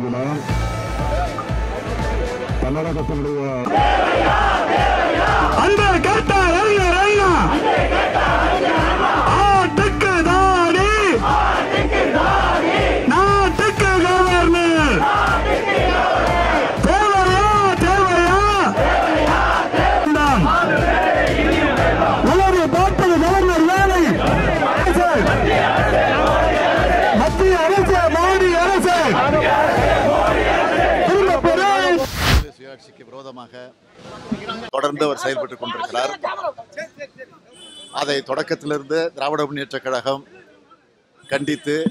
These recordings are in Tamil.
கொண்டிருக்கிறோம் தமிழகத்தினுடைய காரணமாக தொடர்ந்து அவர் செயல்பட்டுக் கொண்டிருக்கிறார். அதை தொடக்கத்திலிருந்து திராவிட முன்னேற்றக் கழகம் கண்டித்து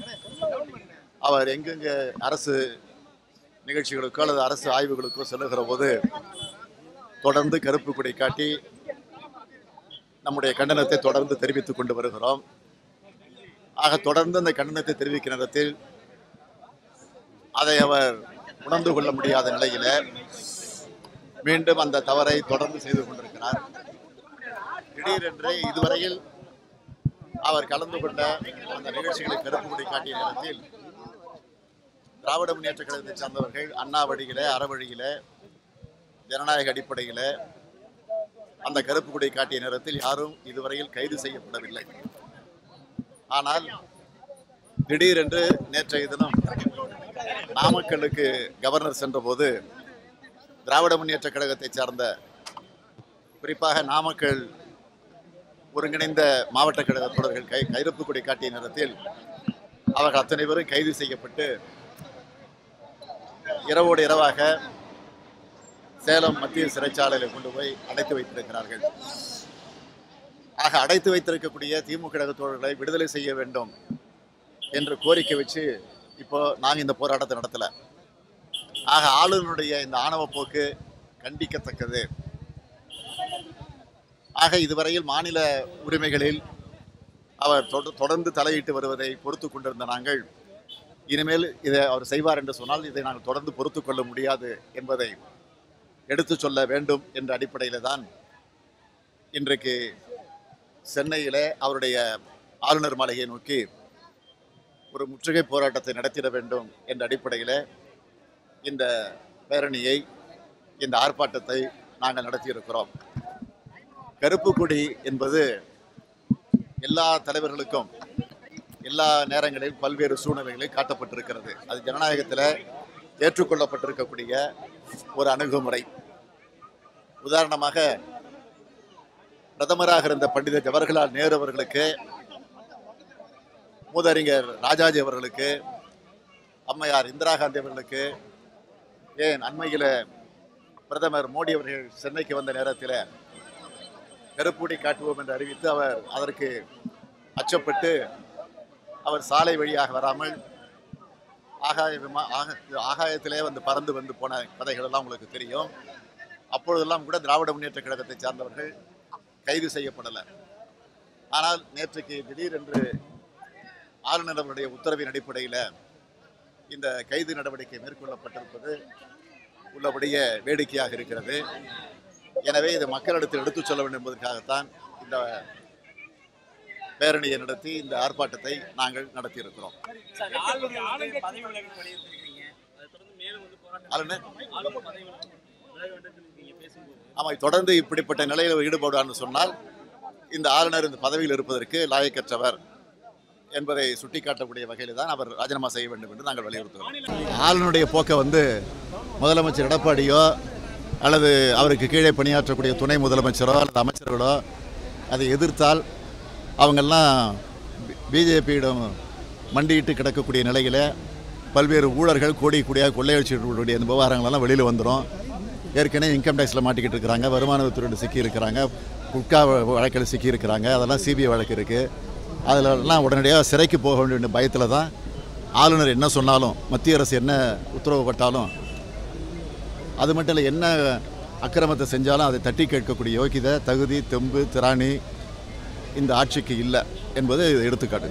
அவர் எங்கெங்க அரசு நிகழ்ச்சிகளுக்கோ அல்லது அரசு ஆய்வுகளுக்கோ செல்லுகிற போது தொடர்ந்து கருப்பு கொடி காட்டி நம்முடைய கண்டனத்தை தொடர்ந்து தெரிவித்துக் கொண்டு வருகிறோம். ஆக தொடர்ந்து அந்த கண்டனத்தை தெரிவிக்கிற நேரத்தில் அதை அவர் உணர்ந்து கொள்ள முடியாத நிலையில் மீண்டும் அந்த தவறை தொடர்ந்து செய்து கொண்டிருக்கிறார். திடீரென்று இதுவரையில் அவர் கலந்து கொண்ட அந்த நிகழ்ச்சிகளை கருப்பு கொடி காட்டிய நேரத்தில் திராவிட முன்னேற்ற கழகத்தை சார்ந்தவர்கள் அண்ணா வழியில அறவழியில ஜனநாயக அடிப்படையில அந்த கருப்பு கொடி காட்டிய நேரத்தில் யாரும் இதுவரையில் கைது செய்யப்படவில்லை. ஆனால் திடீரென்று நேற்றைய தினம் நாமக்கல்லுக்கு கவர்னர் சென்றபோது திராவிட முன்னேற்ற கழகத்தை சார்ந்த குறிப்பாக நாமக்கல் ஒருங்கிணைந்த மாவட்ட கழக தொடர்கள் கை கைரப்பு கொடி காட்டிய நேரத்தில் அவர்கள் அத்தனை பேரும் கைது செய்யப்பட்டு இரவோடு இரவாக சேலம் மத்திய சிறைச்சாலையில் கொண்டு போய் அடைத்து வைத்திருக்கிறார்கள். ஆக அடைத்து வைத்திருக்கக்கூடிய திமுக கழக தோழர்களை விடுதலை செய்ய வேண்டும் என்று கோரிக்கை வச்சு இப்போ நாங்கள் இந்த போராட்டத்தை நடத்தல. ஆக ஆளுநருடைய இந்த ஆணவ போக்கு கண்டிக்கத்தக்கது. ஆக இதுவரையில் மாநில உரிமைகளில் அவர் தொடர்ந்து தலையிட்டு வருவதை பொறுத்து கொண்டிருந்த நாங்கள் இனிமேல் இதை அவர் செய்வார் என்று சொன்னால் இதை நாங்கள் தொடர்ந்து பொறுத்து கொள்ள முடியாது என்பதை எடுத்து சொல்ல வேண்டும் என்ற அடிப்படையில் தான் இன்றைக்கு சென்னையில் அவருடைய ஆளுநர் மாளிகையை நோக்கி ஒரு முற்றுகை போராட்டத்தை நடத்திட வேண்டும் என்ற அடிப்படையில் இந்த பேரணியை இந்த ஆர்ப்பாட்டத்தை நாங்கள் நடத்தியிருக்கிறோம். கருப்பு கொடி என்பது எல்லா தலைவர்களுக்கும் எல்லா நேரங்களிலும் பல்வேறு சூழ்நிலைகளில் காட்டப்பட்டிருக்கிறது. அது ஜனநாயகத்தில் ஏற்றுக்கொள்ளப்பட்டிருக்கக்கூடிய ஒரு அணுகுமுறை. உதாரணமாக பிரதமராக இருந்த பண்டித ஜவஹர்லால் நேரு அவர்களுக்கு மூதறிஞர் ராஜாஜி அவர்களுக்கு அம்மையார் இந்திரா காந்தி அவர்களுக்கு ஏன் அண்மையில் பிரதமர் மோடி அவர்கள் சென்னைக்கு வந்த நேரத்தில் கருப்பூடி காட்டுவோம் என்று அறிவித்து அவர் அதற்கு அச்சப்பட்டு அவர் சாலை வழியாக வராமல் ஆகாய விமா ஆக ஆகாயத்திலே வந்து பறந்து வந்து போன கதைகள் எல்லாம் உங்களுக்கு தெரியும். அப்பொழுதெல்லாம் கூட திராவிட முன்னேற்ற கழகத்தை சார்ந்தவர்கள் கைது செய்யப்படலை. ஆனால் நேற்றைக்கு திடீரென்று ஆளுநர் அவருடைய உத்தரவின் அடிப்படையில் இந்த கைது நடவடிக்கை மேற்கொள்ளப்பட்டிருப்பது உள்ளபடியே வேடிக்கையாக இருக்கிறது. எனவே இதை மக்களிடத்தில் எடுத்துச் சொல்ல வேண்டும் என்பதற்காகத்தான் இந்த பேரணியை நடத்தி இந்த ஆர்ப்பாட்டத்தை நாங்கள் நடத்தியிருக்கிறோம். தொடர்ந்து ஆமாம் தொடர்ந்து இப்படிப்பட்ட நிலையில் ஈடுபடுவான்னு சொன்னால் இந்த ஆளுநர் இந்த பதவியில் இருப்பதற்கு லாயக்கற்றவர் என்பதை சுட்டிக்காட்டக்கூடிய வகையில் தான் அவர் ராஜினாமா செய்ய வேண்டும் என்று நாங்கள் வலியுறுத்துகிறோம். ஆளுநருடைய போக்கை வந்து முதலமைச்சர் எடப்பாடியோ அல்லது அவருக்கு கீழே பணியாற்றக்கூடிய துணை முதலமைச்சரோ அல்லது அமைச்சர்களோ அதை எதிர்த்தால் அவங்கெல்லாம் பிஜேபியிடம் மண்டியிட்டு கிடக்கக்கூடிய நிலையில் பல்வேறு ஊழல்கள் கோடி கோடியாக கொள்ளையடிச்சிருக்கக்கூடிய இந்த விவகாரங்களெல்லாம் வெளியில் வந்துடும் ஏற்கனவே இன்கம் டேக்ஸில் மாட்டிக்கிட்டு இருக்கிறாங்க வருமான வரித்துறையில் சிக்கி இருக்கிறாங்க குட்கா வழக்கில் சிக்கி இருக்கிறாங்க அதெல்லாம் சிபிஐ வழக்கு இருக்குது அதிலலாம் உடனடியாக சிறைக்கு போக வேண்டிய பயத்தில் தான் ஆளுநர் என்ன சொன்னாலும் மத்திய அரசு என்ன உத்தரவு போட்டாலும் அது மட்டும் இல்லை என்ன அக்கிரமத்தை செஞ்சாலும் அதை தட்டி கேட்கக்கூடிய யோகிதை தகுதி தெம்பு திராணி இந்த ஆட்சிக்கு இல்லை என்பது எடுத்துக்காட்டு.